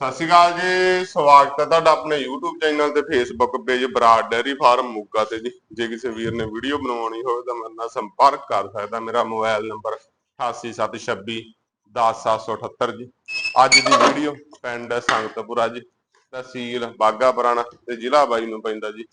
ਸਤਿ ਸ਼੍ਰੀ ਅਕਾਲ ਜੀ, ਸਵਾਗਤ ਹੈ ਤੁਹਾਡਾ ਆਪਣੇ YouTube ਚੈਨਲ ਤੇ Facebook page Brar dairy farm Moga ਤੇ ਜੀ। ਜੇ ਕਿਸੇ ਵੀਰ ਨੇ ਵੀਡੀਓ ਬਣਾਉਣੀ ਹੋਵੇ ਤਾਂ ਮੇਰੇ ਨਾਲ ਸੰਪਰਕ ਕਰ ਸਕਦਾ, ਮੇਰਾ ਮੋਬਾਈਲ ਨੰਬਰ 8876 10778 ਜੀ। ਅੱਜ ਦੀ ਵੀਡੀਓ ਪਿੰਡ ਸੰਗਤਪੁਰਾ ਜੀ, ਤਹਿਸੀਲ ਬਾਗਾ ਪੁਰਾਣਾ ਤੇ ਜ਼ਿਲ੍ਹਾ ਬਾਈ ਨੂੰ ਪੈਂਦਾ ਜੀ,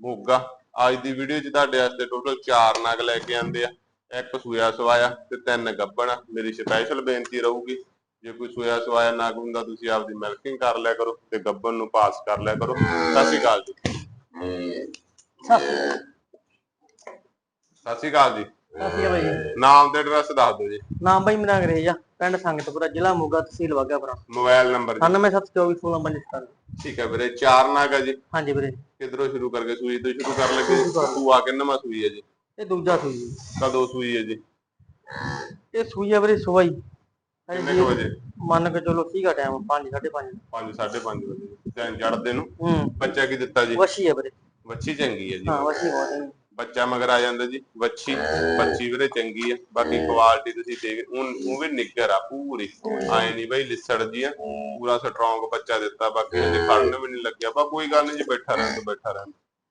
ਮੋਗਾ। ਅੱਜ ਦੀ ਵੀਡੀਓ 'ਚ ਤੁਹਾਡੇ ਵਾਸਤੇ ਟੋਟਲ 4 ਨਗ ਲੈ ਕੇ ਆਂਦੇ ਆ। ਇੱਕ ਸੂਆ ਸਵਾਇਆ ਤੇ ਤਿੰਨ ਗੱਬਣ ਮੇਰੀ ਸਪੈਸ਼ਲ ਬੇਨਤੀ ਰਹੂਗੀ ਜੇ ਕੋਈ ਸੋਇਆ ਸਵਾਇਆ ਨਾਗ ਹੁੰਦਾ ਤੁਸੀਂ ਆਪਦੀ ਮਿਲਕਿੰਗ ਕਰ ਲਿਆ ਕਰੋ ਤੇ ਗੱਬਨ ਨੂੰ ਪਾਸ ਕਰ ਲਿਆ ਕਰੋ। ਸਤਿ ਸ਼੍ਰੀ ਅਕਾਲ ਜੀ। ਸਤਿ ਸ਼੍ਰੀ ਅਕਾਲ ਜੀ। ਅਸੀਂ ਬਾਈ ਨਾਮ ਤੇ ਐਡਰੈਸ ਦੱਸ ਦਿਓ ਜੀ। ਨਾਮ ਬਾਈ ਮੇਰਾ ਅੰਗਰੇਜ਼ ਪਿੰਡ ਸੰਗਤਪੁਰਾ ਜ਼ਿਲ੍ਹਾ ਮੋਗਾ ਤਹਿਸੀਲ ਵਾਗਾਪੁਰਾ ਮੋਬਾਈਲ ਨੰਬਰ ਜੀ। 97241655 ਠੀਕ ਹੈ ਵੀਰੇ ਚਾਰ ਨਾਗ ਹੈ ਜੀ। ਹਾਂਜੀ ਵੀਰੇ। ਕਿਧਰੋਂ ਸ਼ੁਰੂ ਕਰਕੇ ਸੂਈ ਤੋਂ ਸ਼ੁਰੂ ਕਰ ਲੱਗੇ? ਤੂੰ ਆ ਕਿੰਨਾ ਸੂਈ ਹੈ ਜੀ। ਇਹ ਦੂਜਾ ਸੂਈ ਜੀ। ਕਦੋਂ ਸੂਈ ਹੈ ਜੀ? ਇਹ ਸੂਈ ਆ ਵੀਰੇ ਸਵਾਈ। ਕਿੰਨੇ ਕੁ ਵਜੇ? ਮੰਨ ਕੇ ਚਲੋ ਸੀਗਾ ਟਾਈਮ 5 5:30 5 5:30 ਵਜੇ। ਚੈਨ ਚੜਦੇ ਨੂੰ? ਹੂੰ। ਬੱਚਾ ਕੀ ਦਿੱਤਾ ਜੀ? ਵਸ਼ੀ ਆ ਵੀਰੇ। ਵੱਛੀ ਚੰਗੀ ਹੈ ਜੀ। ਹਾਂ ਵਸ਼ੀ ਬਹੁਤ ਹੈ ਬੱਚਾ ਮਗਰ ਆ ਜਾਂਦਾ ਜੀ। ਵੱਛੀ ਬੱਚੀ ਵੀਰੇ ਚੰਗੀ ਆ। ਬਾਕੀ ਕੁਆਲਿਟੀ ਤੁਸੀਂ ਦੇਖ ਉਹ ਉਹ ਵੀ ਨਿੱਗਰ ਆ ਪੂਰੀ। ਆਏ ਨਹੀਂ ਬਈ ਲਿਸੜ ਜੀ ਆ। ਪੂਰਾ ਸਟਰੋਂਗ ਬੱਚਾ ਦਿੱਤਾ। ਬਾਕੀ ਹਜੇ ਖੜਨ ਵੀ ਨਹੀਂ ਲੱਗਿਆ। ਬਾ ਕੋਈ ਗੱਲ ਨਹੀਂ ਜੀ ਬੈਠਾ ਰਹਿਣ ਤੋਂ ਬੈਠਾ ਰਹਿਣ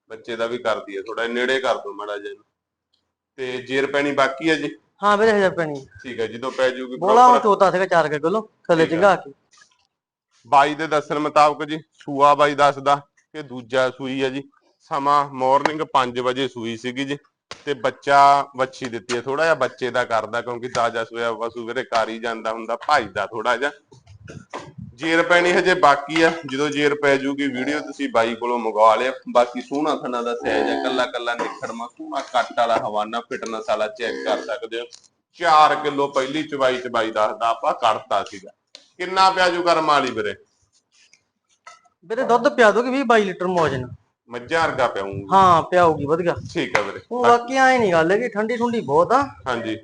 ਬੱਚੇ ਦਾ ਵੀ ਕਰਦੀ ਆ ਥੋੜਾ ਨੇੜੇ ਕਰ ਦੋ ਮਾੜਾ ਜਿਹਾ। ਤੇ ਜੇਰ ਪੈਣੀ ਬਾਕੀ ਆ ਜੀ? ਹਾਂ ਵੀਰੇ ਹਜ਼ਾਰ ਪੈਣੀ ਠੀਕ ਹੈ ਜਦੋਂ ਪੈ ਜੂਗੀ ਬੋਲਾ ਉਹ proper ਚੋਤਾ ਸੀਗਾ 4 ਕੇ ਕਿਲੋ ਥੱਲੇ ਠੀਕ ਆ। ਚੰਗਾ ਕੇ। ਬਾਈ ਦੇ ਦੱਸਣ ਮੁਤਾਬਕ ਜੀ ਸੂਆ ਬਾਈ ਦੱਸਦਾ ਕਿ ਦੂਜਾ ਸੂਈ ਹੈ ਜੀ। ਸਮਾਂ ਮਾਰਨਿੰਗ 5 ਵਜੇ ਸੂਈ ਸੀਗੀ ਜੀ ਤੇ ਬੱਚਾ ਵੱਛੀ ਦਿੱਤੀ ਹੈ ਥੋੜਾ ਜਿਹਾ ਬੱਚੇ ਦਾ ਕਰਦਾ ਕਿਉਂਕਿ ਤਾਜ਼ਾ ਸੂਇਆ ਪਸ਼ੂ ਵੀਰੇ ਕਾਰੀ ਜਾਂਦਾ ਹੁੰਦਾ ਭਜਦਾ ਥੋੜਾ ਜਿਹਾ। ਜੇਰ ਪੈਣੀ ਹਜੇ ਬਾਕੀ ਆ ਜਦੋਂ ਜੇਰ ਪੈ ਜੂਗੀ ਵੀਡੀਓ ਤੁਸੀਂ ਬਾਈ ਕੋਲੋਂ ਮੰਗਵਾ ਲਿਆ। ਬਾਕੀ ਸੋਹਣਾ ਥਣਾ ਦਾ ਸਾਈਜ਼ ਆ ਕੱਲਾ ਕੱਲਾ ਨਿਖੜਮਾ ਸੋਹਣਾ ਕੱਟ ਵਾਲਾ ਹਵਾਨਾ ਫਿਟਨੈਸ ਵਾਲਾ ਚੈੱਕ ਕਰ ਸਕਦੇ ਹੋ। 4 ਕਿਲੋ ਪਹਿਲੀ ਚਵਾਈ ਚਵਾਈ ਦੱਸਦਾ ਆਪਾਂ ਕੱਢਤਾ ਸੀਗਾ। ਕਿੰਨਾ ਪਿਆ ਜੂ ਕਰਮ ਵਾਲੀ ਵੀਰੇ? ਵੀਰੇ ਦੁੱਧ ਪਿਆ ਦੋਗੇ 20 22 ਲੀਟਰ ਮੌਜਨ ਮੱਝਾਂ ਵਰਗਾ ਪਿਆਉਂਗੀ ਹਾਂ ਪਿਆਉਗੀ ਵਧੀਆ। ਠੀਕ ਹੈ ਵੀਰੇ। ਉਹ ਬਾਕੀ ਐ ਨਹੀਂ ਗੱਲ ਹੈਗੀ ਠੰਡੀ ਠੁੰਡੀ ਬਹੁਤ ਆ। ਹਾਂਜੀ।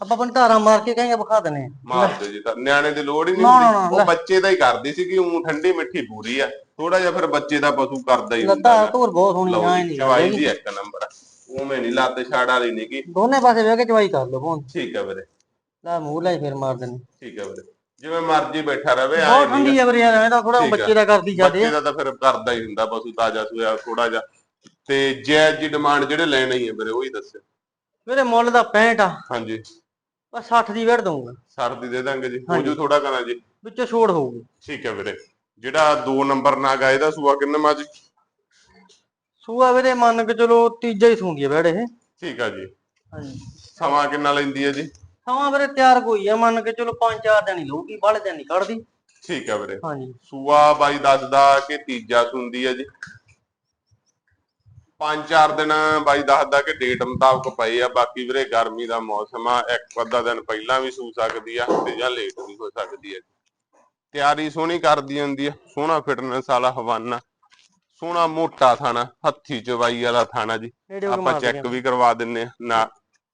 ਆਪਾਂ ਧਾਰਾ ਮਾਰ ਕੇ ਕਹਾਂਗੇ ਵਿਖਾ ਦਨੇ ਮਾਰ ਦਿਓ ਜੀ ਤਾਂ ਨਿਆਣੇ ਦੀ ਲੋੜ ਹੀ ਨਹੀਂ ਨਾ, ਨਾ, ਨਾ, ਹੁੰਦੀ। ਉਹ ਬੱਚੇ ਦਾ ਹੀ ਕਰਦੀ ਸੀ ਕਿ ਉਹ ਠੰਡੀ ਮਿੱਠੀ ਪੂਰੀ ਆ। ਥੋੜਾ ਜਿਹਾ ਫਿਰ ਬੱਚੇ ਦਾ ਪਸ਼ੂ ਕਰਦਾ ਹੀ ਹੁੰਦਾ ਲੱਤਾਂ ਗਾ। ਧੂਰ ਬਹੁਤ ਸੋਹਣੀ ਲਓ ਆ ਜੀ, ਨਹੀਂ ਚਵਾਈ ਦੀ ਇੱਕ ਨੰਬਰ। ਉਵੇਂ ਨਹੀਂ ਲੱਤ ਛਾੜ ਵਾਲੀ ਨਹੀਂ ਕੀ ਦੋਨੇ ਪਾਸੇ ਵੇਖ ਕੇ ਚਵਾਈ ਕਰ ਲਓ ਫੋਨ ਠੀਕ ਹੈ ਵੀਰੇ। ਲੈ ਮੂੰਹ ਲੈ ਫਿਰ ਮਾਰ ਦੇਣੀ ਠੀਕ ਹੈ ਵੀਰੇ। ਜਿਵੇਂ ਮਰਜ਼ੀ ਬੈਠਾ ਰਵੇ ਆਏ ਬਹੁਤ ਠੰਡੀ ਆ ਵੀਰੇ ਯਾਰ ਇਹ ਤਾਂ ਥੋੜਾ ਠੀਕ ਆ। ਬੱਚੇ ਦਾ ਕਰਦੀ ਜਾਂਦੇ ਬੱਚੇ ਦਾ ਤਾਂ ਫਿਰ ਕਰਦਾ ਹੀ ਹੁੰਦਾ ਪਸ਼ੂ ਤਾਜ਼ਾ ਸੂਇਆ ਥੋੜਾ ਜਿਹਾ। ਤੇ ਜੈਜ ਦੀ ਡਿਮਾਂਡ ਜਿਹੜੇ ਲੈਣੇ ਹੀ ਆ ਵੀਰੇ ਉਹੀ ਦੱਸਿਓ। ਵੀਰੇ ਮੁੱਲ ਦਾ 65 ਆ। ਹਾਂਜੀ। ਬਸ 60 ਦੀ ਵੇੜ ਦਊਂਗਾ। ਸਰਦੀ ਦੇ ਦਾਂਗੇ ਜੀ। ਹੋ। ਜੂ ਥੋੜਾ ਕਰਾਂ ਜੀ। ਵਿੱਚੋਂ ਛੋੜ ਹੋਊਗੀ। ਠੀਕ ਹੈ ਵੀਰੇ। ਜਿਹੜਾ 2 ਨੰਬਰ ਨਾਗ ਆ ਇਹਦਾ ਸੂਆ ਕਿੰਨਾ ਮਾ ਜੀ ਸੂਆ ਵੀਰੇ ਮੰਨ ਕੇ ਚਲੋ ਤੀਜਾ ਹੀ ਸੂੰਦੀ ਆ ਵੇੜ ਇਹ। ਠੀਕ ਆ ਜੀ। ਹਾਂਜੀ। ਸਮਾਂ ਕਿੰਨਾ ਲੈਂਦੀ ਹੈ ਜੀ? ਸਮਾਂ ਵੀਰੇ ਤਿਆਰ ਕੋਈ ਆ। ਮੰਨ ਕੇ ਚਲੋ 5-4 ਦਿਨ ਹੀ ਲਊਗੀ ਬਾਹਲੇ ਦਿਨ ਨਹੀਂ ਕੱਢਦੀ। ਠੀਕ ਹੈ ਵੀਰੇ। ਹਾਂਜੀ। ਸੂਆ ਬਾਈ ਦੱਸਦਾ ਕਿ ਤੀਜਾ ਸੁੰਦੀ ਹੈ ਜੀ। ਪੰਜ ਚਾਰ ਦਿਨ ਬਾਈ ਦੱਸਦਾ ਕਿ ਡੇਟ ਮੁਤਾਬਕ ਪਏ ਆ। ਬਾਕੀ ਵੀਰੇ ਗਰਮੀ ਦਾ ਮੌਸਮ ਆ ਇੱਕ ਅੱਧਾ ਦਿਨ ਪਹਿਲਾਂ ਵੀ ਸੂ ਸਕਦੀ ਆ ਤੇ ਜਾਂ ਲੇਟ ਵੀ ਹੋ ਸਕਦੀ ਹੈ ਤਿਆਰੀ ਸੋਹਣੀ ਕਰਦੀ ਹੁੰਦੀ ਆ। ਸੋਹਣਾ ਫਿਟਨੈਸ ਵਾਲਾ ਹਵਾਨਾ ਸੋਹਣਾ ਮੋਟਾ ਥਾਣਾ ਹੱਥੀ ਚਵਾਈ ਵਾਲਾ ਥਾਣਾ ਜੀ। ਆਪਾਂ ਚੈੱਕ ਵੀ ਕਰਵਾ ਦਿੰਨੇ ਆ। ਨਾ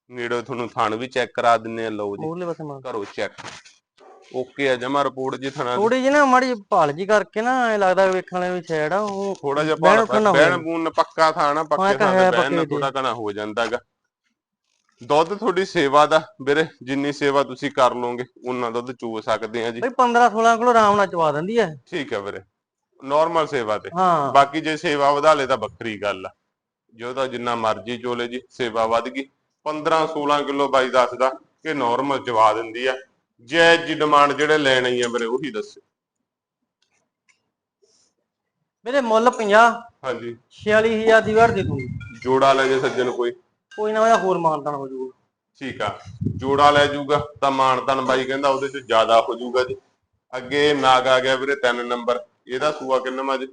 ਨੇੜੇ ਤੁਹਾਨੂੰ ਥਣ ਵੀ ਚੈੱਕ ਕਰਾ ਦਿੰਨੇ ਆ। ਲਓ ਜੀ ਕਰੋ ਚੈੱਕ ਓਕੇ ਆ ਜਮਾ ਰਿਪੋਰਟ ਜੀ ਥਣਾ ਥੋੜੀ ਜਿਹੀ ਨਾ ਮਾੜੀ ਭਾਲ ਜੀ ਕਰਕੇ ਨਾ ਐ ਲੱਗਦਾ ਵੇਖਣ ਵਾਲੇ ਵੀ ਸਾਈਡ ਆ ਉਹ ਥੋੜਾ ਜਿਹਾ ਹੋ ਬਹਿਣ ਜਾਵੇ। ਬੂਨ ਪੱਕਾ ਥਾਣਾ ਪੱਕੇ ਇਹ ਤਾਂ ਥਾਂ ਹੈ, ਤੇ ਬਹਿਣ ਥੋੜਾ ਘਣਾ ਹੋ ਜਾਂਦਾਗਾ ਦੁੱਧ ਤੁਹਾਡੀ ਸੇਵਾ ਦਾ ਵੀਰੇ ਜਿੰਨੀ ਸੇਵਾ ਤੁਸੀਂ ਕਰ ਲਓਗੇ ਉਨਾ ਦੁੱਧ ਚੋ ਸਕਦੇ ਆ ਜੀ। ਬਈ 15-16 ਕਿਲੋ ਆਰਾਮ ਨਾਲ ਚਵਾ ਦਿੰਦੀ ਐ ਠੀਕ ਹੈ ਵੀਰੇ ਨਾਰਮਲ ਸੇਵਾ ਤੇ। ਹਾਂ। ਬਾਕੀ ਜੇ ਸੇਵਾ ਵਧਾ ਲੇ ਤਾਂ ਵੱਖਰੀ ਗੱਲ ਆ। ਜੋ ਤਾਂ ਜਿੰਨਾ ਮਰਜ਼ੀ ਚੋਲੇ ਜੀ ਸੇਵਾ ਵਧ ਗਈ। 15 16 ਕਿਲੋ ਬਾਈ ਦੱਸਦਾ ਕਿ ਨਾਰਮਲ ਚਵਾ ਦਿੰਦੀ ਆ। ਜੈ ਜੀ ਡਿਮਾਂਡ ਜਿਹੜੇ ਲੈਣ ਆਈ ਆ ਵੀਰੇ ਉਹੀ ਦੱਸੋ। ਮੇਰੇ ਮੁੱਲ 50 ਹਾਂਜੀ। 46000 ਦੀ ਵੇੜ ਦੇ ਦੂੰਗੀ ਜੋੜਾ ਲੈ ਜੇ ਸੱਜਣ ਕੋਈ। ਕੋਈ ਨਾ ਉਹਦਾ ਹੋਰ ਮਾਨਤਾਨ ਹੋ ਜਾਊਗਾ। ਠੀਕ ਆ। ਜੋੜਾ ਲੈ ਜਾਊਗਾ ਤਾਂ ਮਾਨਤਨ ਬਾਈ ਕਹਿੰਦਾ ਉਹਦੇ ਚ ਜ਼ਿਆਦਾ ਹੋ ਜਾਊਗਾ ਜੀ। ਅੱਗੇ ਨਾਗ ਆ ਗਿਆ ਵੀਰੇ 3 ਨੰਬਰ। ਇਹਦਾ ਸੂਆ ਕਿੰਨਾ ਮਾ ਜੀ?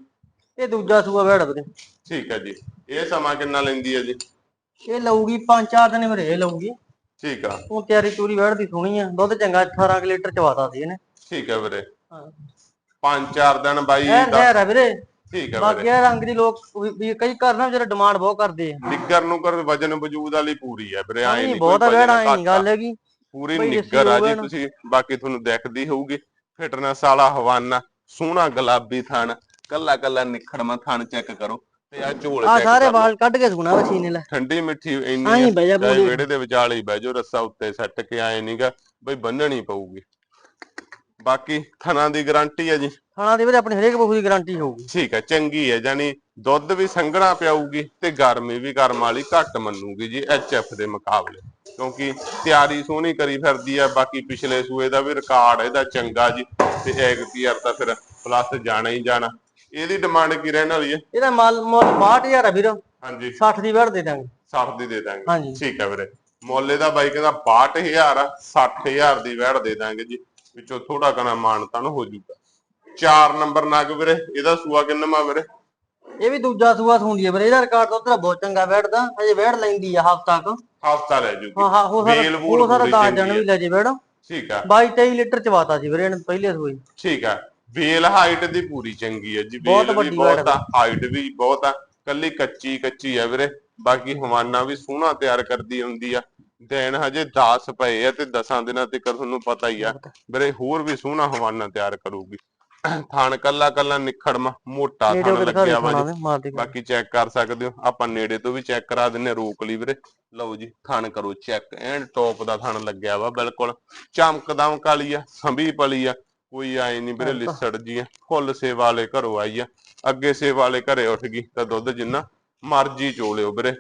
ਇਹ ਦੂਜਾ ਸੂਆ ਵੇੜ ਵੀਰੇ। ਠੀਕ ਹੈ ਜੀ। ਇਹ ਸਮਾਂ ਕਿੰਨਾ ਲੈਂਦੀ ਹੈ ਜੀ? ਇਹ ਲਊਗੀ 5-4 ਦਿਨ ਵੀਰੇ ਇਹ ਲਊਗੀ। ਠੀਕ ਆ। ਉਹ ਤਿਆਰੀ ਤੂਰੀ ਵੇੜ ਦੀ ਸੋਹਣੀ ਆ। ਦੁੱਧ ਚੰਗਾ 18 ਕੁ ਲੀਟਰ ਚਵਾਤਾ ਸੀ ਇਹਨੇ। ਠੀਕ ਹੈ ਵੀਰੇ। ਹਾਂ। ਪੰਜ ਚਾਰ ਦਿਨ ਬਾਈ ਇਹ ਦਾ ਆ ਵੀਰੇ। ਠੀਕ ਹੈ ਬਾਕੀ ਵੀਰੇ ਇਹ ਰੰਗ ਦੀ ਲੋਕ ਵੀ- ਵੀ ਕਈ ਘਰ ਨਾ ਜਿਹੜੇ ਡਿਮਾਂਡ ਬਹੁਤ ਕਰਦੇ ਆ। ਨਿੱਗਰ ਨੂੰ ਕਰ ਵਜਨ ਵਜੂਦ ਵਾਲੀ ਪੂਰੀ ਹੈ ਵੀਰੇ ਆਏ ਨਹੀਂ ਨਹੀਂ ਬਹੁਤ ਆ ਵੇੜ ਆਈ ਨਹੀਂ ਗੱਲ ਹੈਗੀ। ਪੂਰੀ ਕੋਈ ਨਿੱਗਰ ਆ ਜੀ ਨਾ। ਤੁਸੀਂ ਬਾਕੀ ਤੁਹਾਨੂੰ ਦਿਖਦੀ ਹੋਊਗੀ। ਫਿਟਨੈਸ ਵਾਲਾ ਹਵਾਨਾ ਸੋਹਣਾ ਗੁਲਾਬੀ ਥਣ ਕੱਲਾ ਕੱਲਾ ਨਿਖੜਮਾ ਥਣ ਚੈੱਕ ਕਰੋ। ਤੇ ਆ ਝੋਲ ਆ ਸਾਰੇ ਵਾਲ ਕੱਢ ਕੇ ਸੁਣਾ ਵਸੀ ਨੇ ਲੈ। ਠੰਡੀ ਮਿੱਠੀ ਇੰਨੀ ਆਈ ਆ, ਬਹਿ ਜਾ ਚਾਹੇ ਪੂਰੀ ਵਿਹੜੇ ਦੇ ਵਿਚਾਲੇ ਹੀ ਬਹਿ ਜਾਓ ਰੱਸਾ ਉੱਤੇ ਸੱਟ ਕੇ ਆਏ ਨਹੀਂਗਾ ਬਈ ਬੰਨਣੀ ਪਊਗੀ। ਬਾਕੀ ਥਣਾ ਦੀ ਗਾਰੰਟੀ ਹੈ ਜੀ। ਥਾਣਾ ਦੇ ਵੀਰੇ ਆਪਣੀ ਹਰੇਕ ਬਹੂ ਦੀ ਗਾਰੰਟੀ ਹੋਊਗੀ। ਠੀਕ ਹੈ ਚੰਗੀ ਹੈ ਜਾਨੀ ਦੁੱਧ ਵੀ ਸੰਘਣਾ ਪਿਆਊਗੀ ਤੇ ਗਰਮੀ ਵੀ ਕਰਮ ਵਾਲੀ ਘੱਟ ਮੰਨੂਗੀ ਜੀ ਐਚਐਫ ਦੇ ਮੁਕਾਬਲੇ। ਕਿਉਂਕਿ ਤਿਆਰੀ ਸੋਹਣੀ ਕਰੀ ਫਿਰਦੀ ਆ ਬਾਕੀ ਪਿਛਲੇ ਸੂਏ ਦਾ ਵੀ ਰਿਕਾਰਡ ਇਹਦਾ ਚੰਗਾ ਜੀ। ਤੇ ਐਗਪੀਆਰ ਤਾਂ ਫਿਰ ਪਲੱਸ ਜਾਣਾ ਹੀ ਜਾਣਾ। ਇਹਦੀ ਡਿਮਾਂਡ ਕੀ ਰਹਿਣ ਵਾਲੀ ਹੈ? ਇਹਦਾ ਮਾਲ ਮੁੱਲ 62000 ਆ ਵੀਰ। ਹਾਂਜੀ। 60 ਦੀ ਵੜ ਦੇ ਦਾਂਗੇ। 60 ਦੀ ਦੇ ਦਾਂਗੇ। ਹਾਂਜੀ। ਠੀਕ ਹੈ ਵੀਰੇ। ਮੁੱਲ ਇਹਦਾ ਬਾਈ ਕਹਿੰਦਾ 62000 ਆ 60000 ਦੀ ਵੈੜ ਦੇ ਦਾਂਗੇ ਜੀ। ਵਿੱਚੋਂ ਥੋੜਾ ਕਣਾ ਮਾਨਤਨ ਹੋ ਜਾਊਗਾ। 4 ਨੰਬਰ ਨਗ ਵੀਰੇ ਇਹਦਾ ਸੂਆ ਕਿੰਨਵਾਂ ਵੀਰੇ? ਇਹ ਵੀ ਦੂਜਾ ਸੂਆ ਸੁੰਦੀ ਹੈ ਵੀਰੇ। ਇਹਦਾ ਰਿਕਾਰਡ ਉਧਰ ਬਹੁਤ ਚੰਗਾ ਵੜਦਾ। ਹਜੇ ਵੜ ਲੈਂਦੀ ਆ ਹਫਤਾ ਕ। ਹਫਤਾ ਲੈ ਜੂਗੀ। ਹਾਂ ਹਾਂ ਹੋ ਵੂਲ ਉਹ ਸਾਰਾ ਪੂਰੀ 10 ਚੰਗੀ ਜਣ ਵੀ ਹੈ। ਲੈ ਜੇ ਵੜ। ਠੀਕ ਹੈ 22 23 ਲੀਟਰ ਚਵਾਤਾ ਸੀ ਵੀਰੇ ਇਹਨੇ ਪਹਿਲੇ ਸੂਈ ਠੀਕ ਹੈ ਵੇਲ ਹਾਈਟ ਦੀ ਪੂਰੀ ਚੰਗੀ ਹੈ ਜੀ ਬਹੁਤ ਵੇਲ ਵੀ ਵੱਡੀ ਬਹੁਤ ਆ ਹਾਈਟ ਵੀ ਬਹੁਤ ਆ ਕੱਲੀ ਕੱਚੀ ਕੱਚੀ ਆ ਵੀਰੇ ਬਾਕੀ ਹਵਾਨਾ ਵੀ ਸੋਹਣਾ ਤਿਆਰ ਕਰਦੀ ਹੁੰਦੀ ਆ। ਦਿਨ ਹਜੇ 10 ਪਏ ਆ ਤੇ 10 ਦਿਨਾਂ ਤੱਕ ਤੁਹਾਨੂੰ ਪਤਾ ਹੀ ਆ। ਵੀਰੇ ਹੋਰ ਵੀ ਸੋਹਣਾ ਹਵਾਨਾ ਤਿਆਰ ਕਰੂਗੀ। ਥਾਣ ਕੱਲਾ ਕੱਲਾ ਨਿਖੜਮਾ ਮੋਟਾ ਨੇੜੇ ਥਾਣ ਦਿਖਾ ਲੱਗਿਆ ਵਾ ਜੀ। ਦੇ ਮਾਰ ਦੇ ਬਾਕੀ ਚੈੱਕ ਕਰ ਸਕਦੇ ਹੋ ਆਪਾਂ ਨੇੜੇ ਤੋਂ ਵੀ ਚੈੱਕ ਕਰਾ ਦਿੰਨੇ ਰੋਕ ਲਈ ਵੀਰੇ। ਲਓ ਜੀ ਥਣ ਕਰੋ ਚੈੱਕ ਐਂਡ ਟੌਪ ਦਾ ਥਣ ਲੱਗਿਆ ਵਾ ਬਿਲਕੁਲ। ਚਮਕ ਦਮਕ ਵਾਲੀ ਆ ਸੰਭੀ ਪਲੀ ਆ। ਕੋਈ ਆਏ ਨਹੀਂ ਵੀਰੇ ਲਿਸੜ ਜੀ ਆ। ਫੁੱਲ ਸੇਵਾ ਵਾਲੇ ਘਰੋਂ ਆਈ ਆ। ਅੱਗੇ ਸੇਵਾ ਵਾਲੇ ਘਰੇ ਉੱਠ ਗਈ ਤਾਂ ਦੁੱਧ ਜਿੰਨਾ ਮਰਜ਼ੀ ਚੋਲਿਓ ਵੀਰੇ।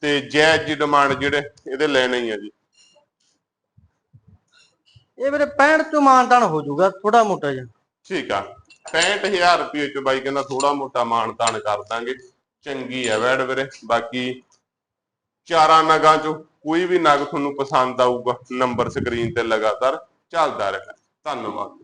ਤੇ ਜੈ ਜੀ ਡਿਮਾਂਡ ਜਿਹੜੇ ਇਹਦੇ ਲੈਣੇ ਹੀ ਆ ਜੀ। ਇਹ ਵੀਰੇ 65 ਤੋਂ ਮਾਨਤਾਨ ਹੋ ਜਾਊਗਾ ਥੋੜਾ ਮੋਟਾ ਜਿਹਾ। ਠੀਕ ਆ। 65000 ਰੁਪਏ ਚ ਬਾਈ ਕਹਿੰਦਾ ਥੋੜਾ ਮੋਟਾ ਮਾਣ ਤਾਣ ਕਰ ਦਾਂਗੇ। ਚੰਗੀ ਆ ਵੈੜ ਵੀਰੇ। ਬਾਕੀ ਚਾਰਾਂ ਨਗਾਂ ਚੋਂ ਕੋਈ ਵੀ ਨਗ ਤੁਹਾਨੂੰ ਪਸੰਦ ਆਊਗਾ ਨੰਬਰ ਸਕਰੀਨ ਤੇ ਲਗਾਤਾਰ ਚੱਲਦਾ ਰਹਿਣਾ। ਧੰਨਵਾਦ।